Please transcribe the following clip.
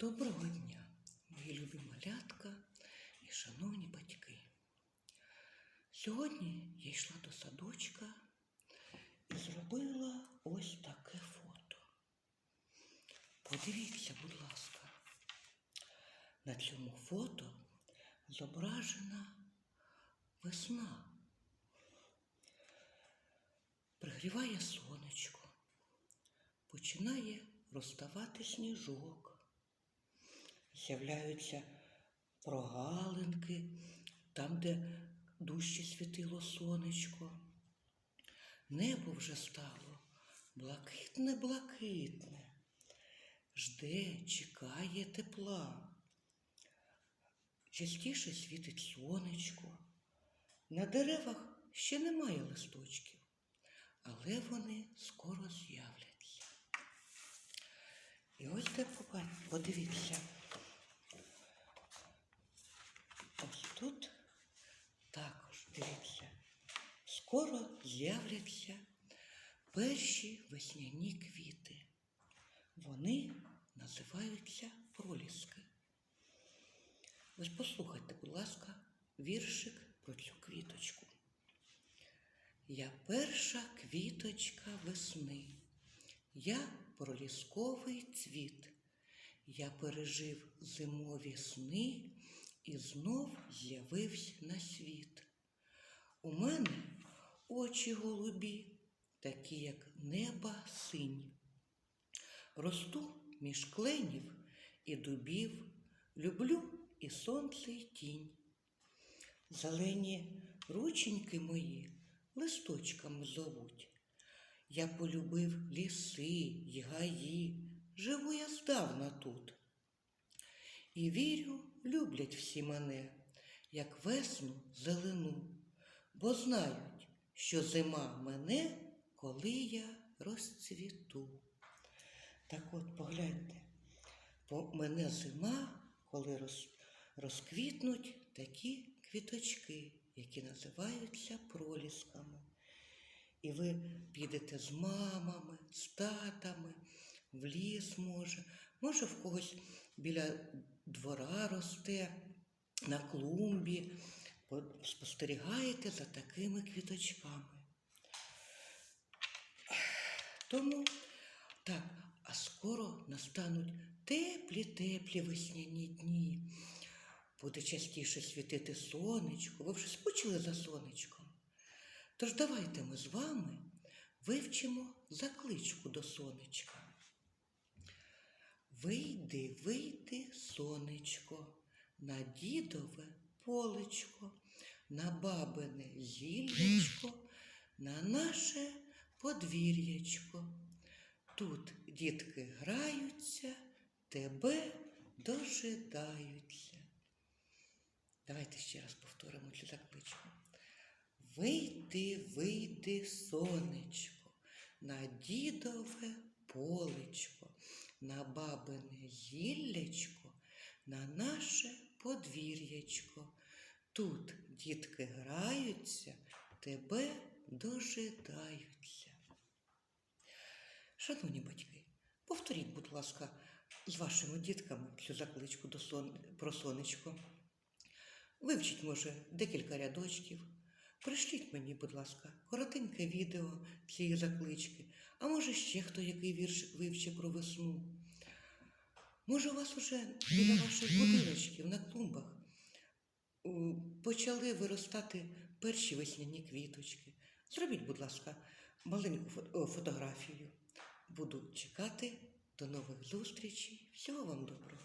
Доброго дня, мої любі малятка і шановні батьки. Сьогодні я йшла до садочка і зробила ось таке фото. Подивіться, будь ласка, на цьому фото зображена весна. Пригріває сонечко, починає розставати сніжок з'являються прогалинки, там, де дужче світило сонечко. Небо вже стало блакитне-блакитне, жде, чекає тепла. Частіше світить сонечко. На деревах ще немає листочків, але вони скоро з'являться. І ось де подивіться. Ось тут також дивіться, скоро з'являться перші весняні квіти. Вони називаються проліски. Ось послухайте, будь ласка, віршик про цю квіточку. Я перша квіточка весни, я пролісковий цвіт. Я пережив зимові сни і знов з'явився на світ. У мене очі голубі, такі, як неба синь. Росту між кленів і дубів, люблю і сонце, і тінь. Зелені рученьки мої листочками зовуть. Я полюбив ліси й гаї, живу я здавна тут. І вірю, люблять всі мене, як весну зелену, бо знають, що зима мене, коли я розцвіту. Так от погляньте, по мене зима, коли роз, розквітнуть такі квіточки, які називаються пролісками. І ви підете з мамами, з татами, в ліс може, може в когось біля двора росте, на клумбі, спостерігаєте за такими квіточками. Тому так, а скоро настануть теплі-теплі весняні дні. Буде частіше світити сонечко. Ви вже скучили за сонечком. Тож давайте ми з вами вивчимо закличку до сонечка. Вийди, вийди, сонечко, на дідове полечко, на бабине зіллячко, на наше подвір'ячко. Тут дітки граються, тебе дожидаються. Давайте ще раз повторимо цю закличку. Вийди, вийди, сонечко, на дідове полечко, на бабине гіллячко, на наше подвір'ячко. Тут дітки граються, тебе дожидаються. Шановні батьки, повторіть, будь ласка, з вашими дітками цю закличку до сон... про сонечко. Вивчіть, може, декілька рядочків. Пришліть мені, будь ласка, коротеньке відео цієї заклички, а може ще хто який віршик вивчив про весну. Може, у вас уже біля клумбах у, почали виростати перші весняні квіточки. Зробіть, будь ласка, маленьку фо- фотографію. Буду чекати. До нових зустрічей. Всього вам доброго.